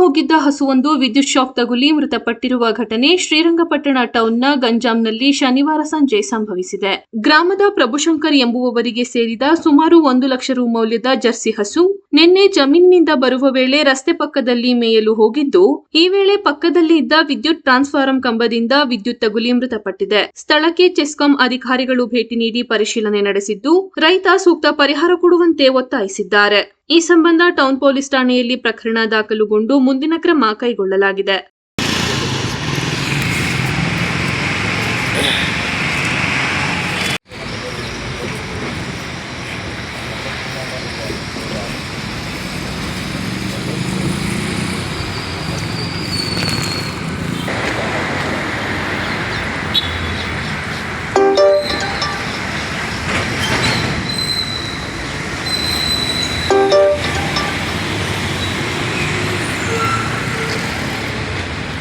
ಹೋಗಿದ್ದ ಹಸುವೊಂದು ವಿದ್ಯುತ್ ಶಾಕ್ ತಗುಲಿ ಮೃತಪಟ್ಟಿರುವ ಘಟನೆ ಶ್ರೀರಂಗಪಟ್ಟಣ ಟೌನ್ನ ಗಂಜಾಂನಲ್ಲಿ ಶನಿವಾರ ಸಂಜೆ ಸಂಭವಿಸಿದೆ. ಗ್ರಾಮದ ಪ್ರಭುಶಂಕರ್ ಎಂಬುವವರಿಗೆ ಸೇರಿದ ಸುಮಾರು ಒಂದು ಲಕ್ಷ ರು ಮೌಲ್ಯದ ಜರ್ಸಿ ಹಸು ನಿನ್ನೆ ಜಮೀನಿನಿಂದ ಬರುವ ವೇಳೆ ರಸ್ತೆ ಪಕ್ಕದಲ್ಲಿ ಮೇಯಲು ಹೋಗಿದ್ದು, ಈ ವೇಳೆ ಪಕ್ಕದಲ್ಲಿ ಇದ್ದ ವಿದ್ಯುತ್ ಟ್ರಾನ್ಸ್ಫಾರಂ ಕಂಬದಿಂದ ವಿದ್ಯುತ್ ತಗುಲಿ ಮೃತಪಟ್ಟಿದೆ. ಸ್ಥಳಕ್ಕೆ ಚೆಸ್ಕಾಂ ಅಧಿಕಾರಿಗಳು ಭೇಟಿ ನೀಡಿ ಪರಿಶೀಲನೆ ನಡೆಸಿದ್ದು, ರೈತ ಸೂಕ್ತ ಪರಿಹಾರ ಕೊಡುವಂತೆ ಒತ್ತಾಯಿಸಿದ್ದಾರೆ. ಈ ಸಂಬಂಧ ಟೌನ್ ಪೊಲೀಸ್ ಠಾಣೆಯಲ್ಲಿ ಪ್ರಕರಣ ದಾಖಲುಗೊಂಡು ಮುಂದಿನ ಕ್ರಮ ಕೈಗೊಳ್ಳಲಾಗಿದೆ.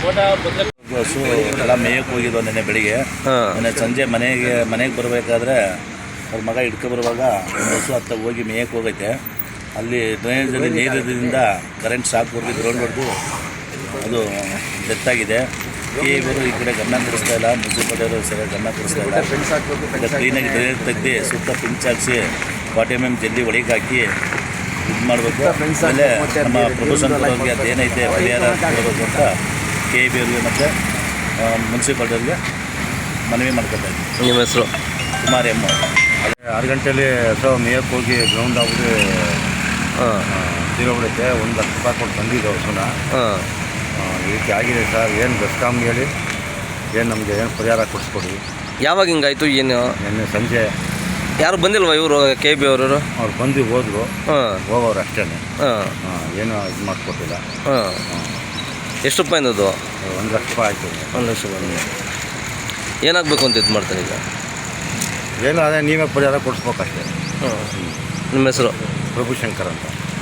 ಹಸು ಎಲ್ಲ ಮೇಯಕ್ಕೆ ಹೋಗಿದ್ವು ನೆನ್ನೆ ಬೆಳಿಗ್ಗೆ. ನಿನ್ನೆ ಸಂಜೆ ಮನೆಗೆ ಮನೆಗೆ ಬರಬೇಕಾದ್ರೆ ಅವ್ರ ಮಗ ಹಿಡ್ಕೊ ಬರುವಾಗ ಹಸು ಹತ್ತ ಹೋಗಿ ಮೇಯಕ್ಕೆ ಹೋಗೈತೆ. ಅಲ್ಲಿ ಡ್ರೈನೇಜಲ್ಲಿ ನೀರಿದ್ದರಿಂದ ಕರೆಂಟ್ ಶಾಕ್ ಹೊಡೆದು ಗ್ರೌಂಡ್ ಹೊಡೆದು ಅದು ಡೆತ್ತಾಗಿದೆ ಈ ಇವರು ಈ ಕಡೆ ಗಮನ ಕೊಡಿಸ್ತಾ ಇಲ್ಲ. ಮುನ್ಸಿಪಾಲಿಟಿಯವರು ಸರಿಯಾಗಿ ಗಮನ ಕೊಡಿಸ್ತಾ ಇಲ್ಲ. ಈಗ ಕ್ಲೀನಾಗಿ ಡ್ರೈನೇಜ್ ತೆಗ್ದು ಸುತ್ತ ಪಿಂಚ್ ಹಾಕಿಸಿ ಫಾರ್ಟಿ ಎಂ ಎಂ ಜಲ್ಲಿ ಒಳಗೆ ಹಾಕಿ ಇದು ಮಾಡಬೇಕು ಆಮೇಲೆ ನಮ್ಮ ಪ್ರೊಫೆಷನ್ ಅವ್ರಿಗೆ ಅದೇನೈತೆ ಪರಿಹಾರ ಕೊಡಬೇಕು ಅಂತ ಕೆ ಬಿ ಅವ್ರಿಗೆ ಮತ್ತು ಮುನ್ಸಿಪಾಲ್ಟಿಯವ್ರಿಗೆ ಮನವಿ ಮಾಡ್ಕೊತಾ ಇದ್ದೀನಿ. ನಿಮ್ಮ ಹೆಸರು? ಕುಮಾರ್ ಎಮ್ಮ ಆರು ಗಂಟೆಯಲ್ಲಿ ಸೊ ಮೇಯಕ್ಕೆ ಹೋಗಿ ಗ್ರೌಂಡ್ ಆಗಿ ಹಾಂ. ತೀರೋಗ್ಬಿಡುತ್ತೆ ಒಂದು ಲಕ್ಷ ರೂಪಾಯಿ ಕೊಟ್ಟು ತಂದಿದ್ದು ಸುನ ಈ ರೀತಿ ಆಗಿದೆ ಸರ್ ಏನು ಬೆಸ್ಕಾಮ್ಗೆ ಹೇಳಿ ಏನು ನಮಗೆ ಏನು ಪರಿಹಾರ ಕೊಡಿಸ್ಕೊಡಿ. ಯಾವಾಗ ಹಿಂಗಾಯಿತು ಏನು? ನಿನ್ನೆ ಸಂಜೆ. ಯಾರು ಬಂದಿಲ್ವಾ ಇವರು ಕೆ ಬಿ ಅವರು ಅವ್ರು ಬಂದು ಹೋದ್ರು ಹಾಂ. ಹೋಗೋರು ಅಷ್ಟೇ ಹಾಂ. ಏನು ಇದು ಮಾಡಿಕೊಟ್ಟಿಲ್ಲ. ಹಾಂ. ಎಷ್ಟು ರೂಪಾಯಿನದು ಒಂದು ಲಕ್ಷ ರೂಪಾಯಿ ಆಯಿತು ಒಂದು ಲಕ್ಷ ಬಂದು ಏನಾಗಬೇಕು ಅಂತ ಇದು ಮಾಡ್ತಾರೆ ಈಗ? ಏನು ಅದೇ ನೀವೇ ಪರಿಹಾರ ಕೊಡಿಸ್ಬೇಕಷ್ಟೇ. ಹ್ಞೂ ನಿಮ್ಮ ಹೆಸರು? ಪ್ರಭುಶಂಕರ್ ಅಂತ.